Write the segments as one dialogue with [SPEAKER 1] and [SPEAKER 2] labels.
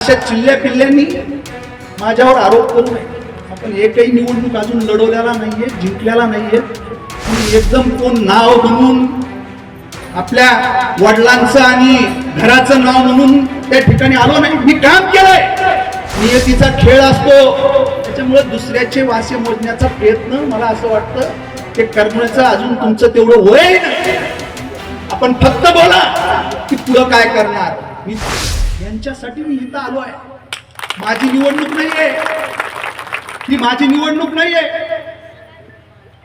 [SPEAKER 1] अशा चिल्ल्या पिल्ल्यांनी माझ्यावर आरोप करू नये. आपण एकही निवडणूक अजून लढवलेला नाहीये जिंकलेला नाहीये. एकदम कोण नाव म्हणून आपल्या वडिलांचं आणि घराचं नाव म्हणून त्या ठिकाणी आलो नाही. मी काम केलंय. नियतीचा खेळ असतो. त्याच्यामुळे दुसऱ्याचे वासे मोजण्याचा प्रयत्न मला असं वाटतं ते करण्याचं अजून तुमचं तेवढं वय आपण फक्त बोला की पुढं काय करणार. मी यांच्यासाठी मी इथं आलो आहे. माझी निवडणूक नाहीये. ही माझी निवडणूक नाहीये.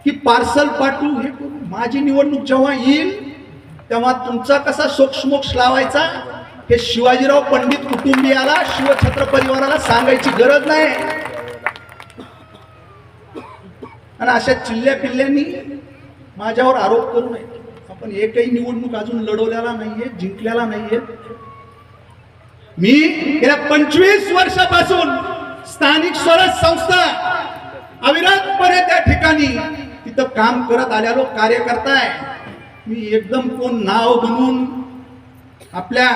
[SPEAKER 1] की पार्सल पाठवू हे करू माझी निवडणूक जेव्हा येईल तेव्हा तुमचा कसा सोक्षमोक्ष लावायचा हे शिवाजीराव पंडित कुटुंबियाला शिवछत्र परिवाराला सांगायची गरज नाही. आणि अशा चिल्ल्या पिल्ल्यांनी माझ्यावर आरोप करू नये. आपण एकही निवडणूक अजून लढवलेला नाहीये जिंकलेला नाहीये. मी गेल्या पंचवीस वर्षापासून स्थानिक स्वराज संस्था अविरतपणे त्या ठिकाणी तिथं काम करत आलेलो कार्यकर्ता आहे मी एकदम कोण नाव म्हणून आपल्या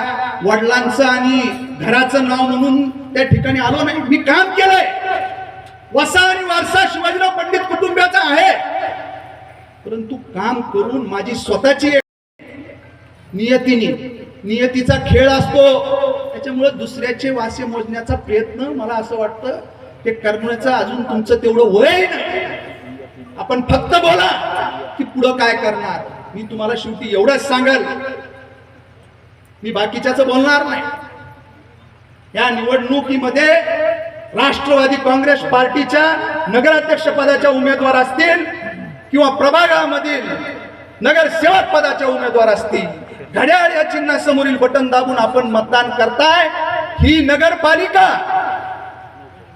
[SPEAKER 1] वडिलांचं आणि घराचं नाव म्हणून त्या ठिकाणी आलो नाही. मी काम केलंय. वसा आणि वारसा शिवाजीराव पंडित कुटुंबाचा आहे. परंतु काम करून माझी स्वतःची नियतीने नियतीचा खेळ असतो. त्याच्यामुळे दुसऱ्याचे वासे मोजण्याचा प्रयत्न मला असं वाटतं ते करण्याचं अजून तुमचं तेवढं वय आपण फक्त बोला की पुढं काय करणार. मी तुम्हाला शेवटी एवढंच सांगाल. मी बाकीच्याच बोलणार नाही. या निवडणुकीमध्ये राष्ट्रवादी काँग्रेस पार्टीच्या नगराध्यक्ष पदाच्या उमेदवार असतील किंवा प्रभागामधील नगरसेवक पदाच्या उमेदवार असतील. घड्याळ या चिन्हासमोरील बटन दाबून आपण मतदान करताय. ही नगरपालिका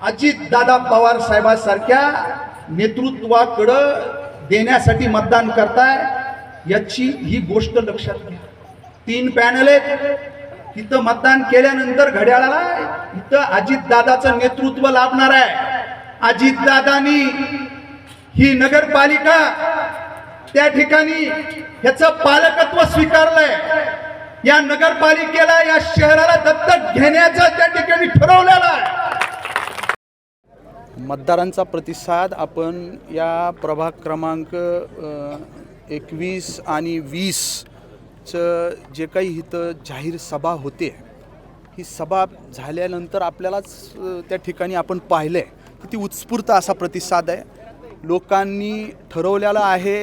[SPEAKER 1] अजित दादा पवार साहेबांसारख्या नेतृत्वाकडं देण्यासाठी मतदान करताय. याची ही गोष्ट लक्षात घ्या. तीन पॅनल आहेत. इथं मतदान केल्यानंतर घड्याळाला इथं अजित दादाचं नेतृत्व लाभणार आहे. अजित दादानी ही नगरपालिका त्या ठिकाणी ह्याचं पालकत्व स्वीकारलंय. या नगरपालिकेला या शहराला दत्तक घेण्याचं त्या ठिकाणी ठरवलेलं आहे.
[SPEAKER 2] मतदारांचा प्रतिसाद आपण या प्रभाग क्रमांक एकवीस आणि वीसचं जे काही इथं जाहीर सभा होते ही सभा झाल्यानंतर आपल्यालाच त्या ठिकाणी आपण पाहिलं आहे की ती उत्स्फूर्त असा प्रतिसाद आहे. लोकांनी ठरवलेला आहे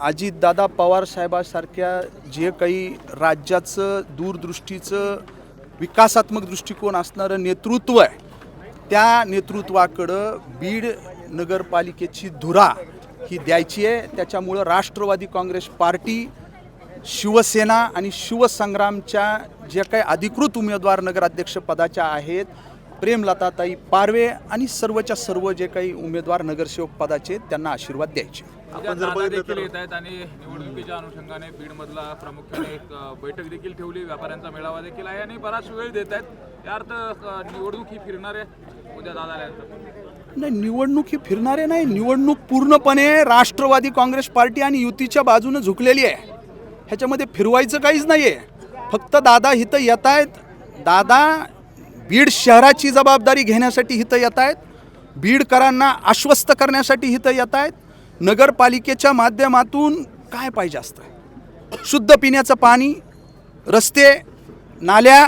[SPEAKER 2] अजितदादा पवार साहेबासारख्या जे काही राज्याचं दूरदृष्टीचं विकासात्मक दृष्टिकोन असणारं नेतृत्व आहे त्या नेतृत्वाकडं बीड नगरपालिकेची धुरा ही द्यायची आहे. त्याच्यामुळं राष्ट्रवादी काँग्रेस पार्टी शिवसेना आणि शिवसंग्रामच्या जे काही अधिकृत उमेदवार नगराध्यक्षपदाच्या आहेत प्रेमलताताई पारवे आणि सर्वच्या सर्व जे काही उमेदवार नगरसेवक पदाचे आहेत, त्यांना आशीर्वाद द्यायचे.
[SPEAKER 3] उद्या दादा देखील येत आहेत आणि निवडणुकीच्या अनुषंगाने बीडमधला प्रामुख्याने एक अ, बैठक देखील ठेवली. व्यापाऱ्यांचा मेळावा देखील आहे आणि बराच वेळ देत आहेत. या अर्थ अ, निवडणूक ही फिरणार आहे उद्या दादा आल्यानंतर
[SPEAKER 2] नाही निवडणूक ही फिरणारे नाही. निवडणूक पूर्णपणे राष्ट्रवादी काँग्रेस पार्टी आणि युतीच्या बाजूने झुकलेली आहे. ह्याच्यामध्ये फिरवायचं काहीच नाही आहे फक्त दादा इथं येत आहेत. दादा बीड शहराची जबाबदारी घेण्यासाठी इथं येत आहेत. बीडकरांना आश्वस्त करण्यासाठी इथं येत आहेत. नगरपालिकेच्या माध्यमातून काय पाहिजे असतं शुद्ध पिण्याचं पाणी रस्ते नाल्या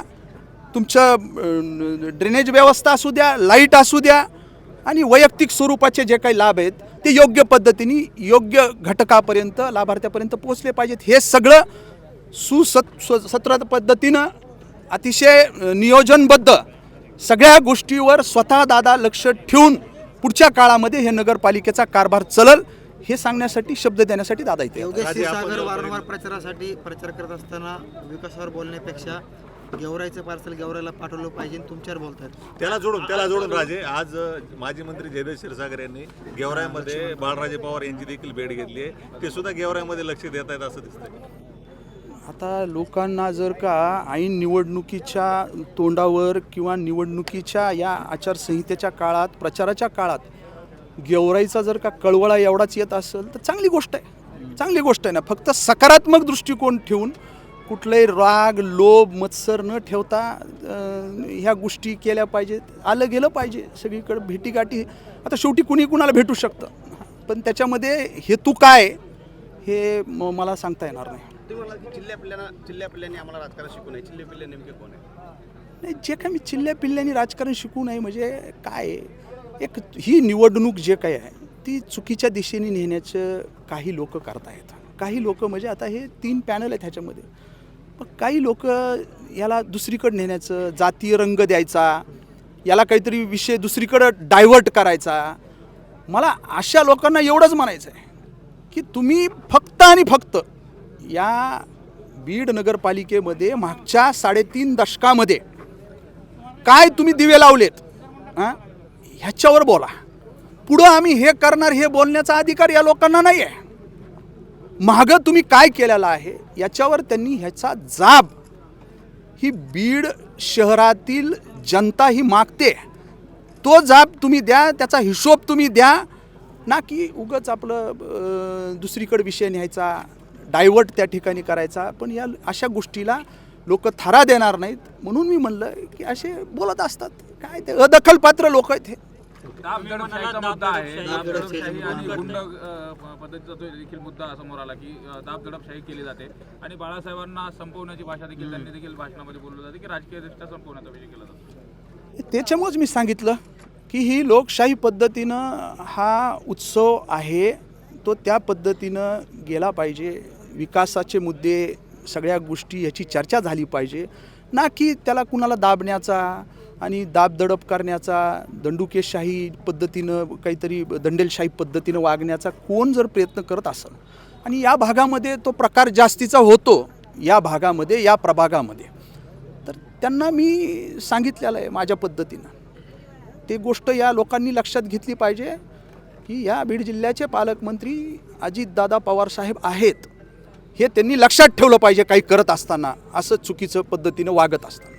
[SPEAKER 2] तुमचं ड्रेनेज व्यवस्था असू द्या लाइट असू द्या आणि वैयक्तिक स्वरूपाचे जे काही लाभ आहेत ते योग्य पद्धतीने योग्य घटकापर्यंत लाभार्थ्यापर्यंत पोहोचले पाहिजेत. हे सगळं सुसत सत्र पद्धतीनं अतिशय नियोजनबद्ध सगळ्या गोष्टीवर स्वतः दादा लक्ष ठेवून पुढच्या काळामध्ये हे नगरपालिकेचा कारभार चलल हे सांगण्यासाठी शब्द देण्यासाठी दादा इथे
[SPEAKER 4] वारंवार प्रचारासाठी प्रचार करत असताना विकासावर बोलण्यापेक्षा गेवराईचं पार्सल गेवराईला पाठवलं पाहिजे तुमच्यावर बोलतात
[SPEAKER 5] त्याला जोडून त्याला जोडून राजे आज माजी मंत्री जयदेव क्षीरसागर यांनी गेवराईमध्ये बाळराजे पवार यांची देखील भेट घेतली आहे. ते सुद्धा गेवराईमध्ये लक्ष देत आहेत असं दिसतंय.
[SPEAKER 2] आता लोकांना जर का ऐन निवडणुकीच्या तोंडावर किंवा निवडणुकीच्या या आचारसंहितेच्या काळात प्रचाराच्या काळात गेवराईचा जर का कळवळा एवढाच येत असेल तर चांगली गोष्ट आहे. चांगली गोष्ट आहे ना. फक्त सकारात्मक दृष्टिकोन ठेवून कुठलाही राग लोभ मत्सर न ठेवता ह्या गोष्टी केल्या पाहिजेत. आलं गेलं पाहिजे. सगळीकडे भेटीगाठी. आता शेवटी कुणी कुणाला भेटू शकतं? पण त्याच्यामध्ये हेतू काय हे म- मला सांगता येणार नाही.
[SPEAKER 6] तुम्ही म्हणाल की चिल्ल्या पिल्ल्यांना चिल्ल्या पिल्ल्यांनी आम्हाला राजकारण शिकू नये. चिल्ले पिल्ले नेमके कोण आहे
[SPEAKER 2] नाही जे काय मी चिल्ल्या पिल्ल्याने राजकारण शिकू नये म्हणजे काय एक ही निवडणूक जे काय आहे ती चुकीच्या दिशेने नेण्याचं काही लोक करतायत. काही लोक म्हणजे आता हे तीन पॅनल आहेत ह्याच्यामध्ये. मग काही लोक याला दुसरीकडे नेण्याचं जातीय रंग द्यायचा याला काहीतरी विषय दुसरीकडं डायव्हर्ट करायचा. मला अशा लोकांना एवढंच म्हणायचं आहे की तुम्ही फक्त आणि फक्त या बीड नगरपालिकेमध्ये मागच्या साडेतीन दशकामध्ये काय तुम्ही दिवे लावलेत हां? ह्याच्यावर बोला. पुढं आम्ही हे करणार हे बोलण्याचा अधिकार या लोकांना नाही आहे मागं तुम्ही काय केलेलं आहे याच्यावर त्यांनी ह्याचा जाब. ही बीड शहरातील जनता ही मागते. तो जाब तुम्ही द्या त्याचा हिशोब तुम्ही द्या. ना की उगच आपलं दुसरीकडे विषय न्यायचा. डायव्हर्ट त्या ठिकाणी करायचा. पण या अशा गोष्टीला लोक थारा देणार नाहीत. म्हणून मी म्हणलं की असे बोलत असतात. काय ते अदखलपात्र लोक आहेत हे.
[SPEAKER 3] मुद्दा आहे. दाब दडपशाही आणि गुंड अ, प- पद्धतीचा तो देखील मुद्दा समोर आला की अ, दाब दडपशाही केली जाते. आणि बाळासाहेबांना संपवण्याची भाषा देखील त्यांनी देखील भाषणामध्ये बोललं जाते की राजकीयदृष्ट्या संपवण्याचा विषय केला जातो.
[SPEAKER 2] त्याच्यामुळेच मी सांगितलं की ही लोकशाही पद्धतीनं हा उत्सव आहे. तो त्या पद्धतीनं गेला पाहिजे. विकासाचे मुद्दे सगळ्या गोष्टी याची चर्चा झाली पाहिजे. ना की त्याला कुणाला दाबण्याचा आणि दाबदडप करण्याचा दंडुकेशाही पद्धतीनं काहीतरी दंडेलशाही पद्धतीनं वागण्याचा कोण जर प्रयत्न करत असेल आणि या भागामध्ये तो प्रकार जास्तीचा होतो या भागामध्ये या प्रभागामध्ये तर त्यांना मी सांगितलेलं आहे माझ्या पद्धतीनं. ते गोष्ट या लोकांनी लक्षात घेतली पाहिजे की या बीड जिल्ह्याचे पालकमंत्री अजितदादा पवारसाहेब आहेत. हे त्यांनी लक्षात ठेवलं पाहिजे काही करत असताना असं चुकीचं पद्धतीनं वागत असताना.